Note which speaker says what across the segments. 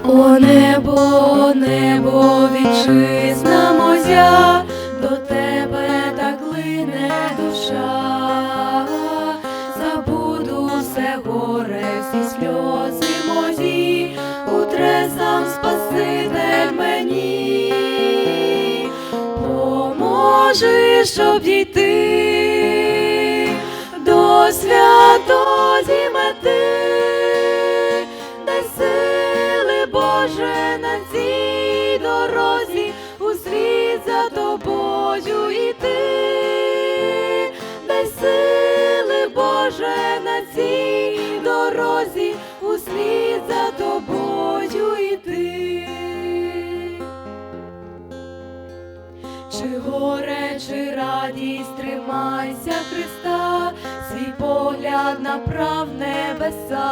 Speaker 1: О небо, небо, вітчизна моя, до тебе так лине душа, забуду все горе, всі сльози мої, утре сам Спаситель мені, поможи, щоб дійти до святої дорозі, услід за тобою йти. Чи горе, чи радість, тримайся Христа, свій погляд направ небеса,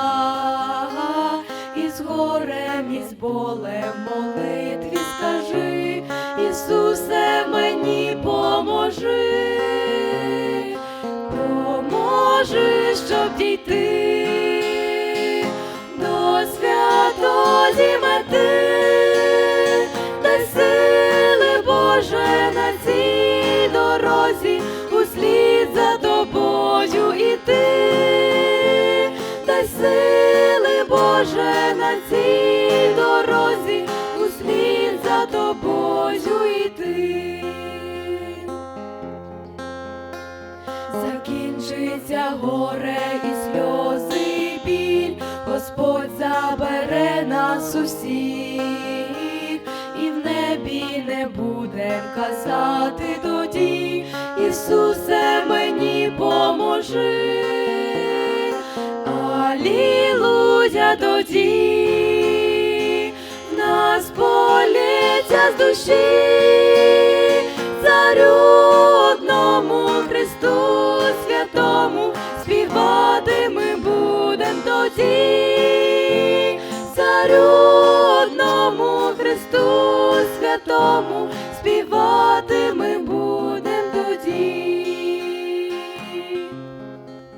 Speaker 1: і з горем, і з болем молитві скажи, Ісусе, мені поможи, щоб дійти Боже на цій дорозі, услід за тобою іти, дай сили Боже на цій дорозі, услід за тобою іти. Закінчиться горе і сльози, і біль, Господь забере нас усіх, і не будем казати тоді, Ісусе, мені поможи. Алілуя тоді, нас полється з душі, царю одному Христу святому, співати ми будем тоді, царю одному Христу святому співати ми будемо.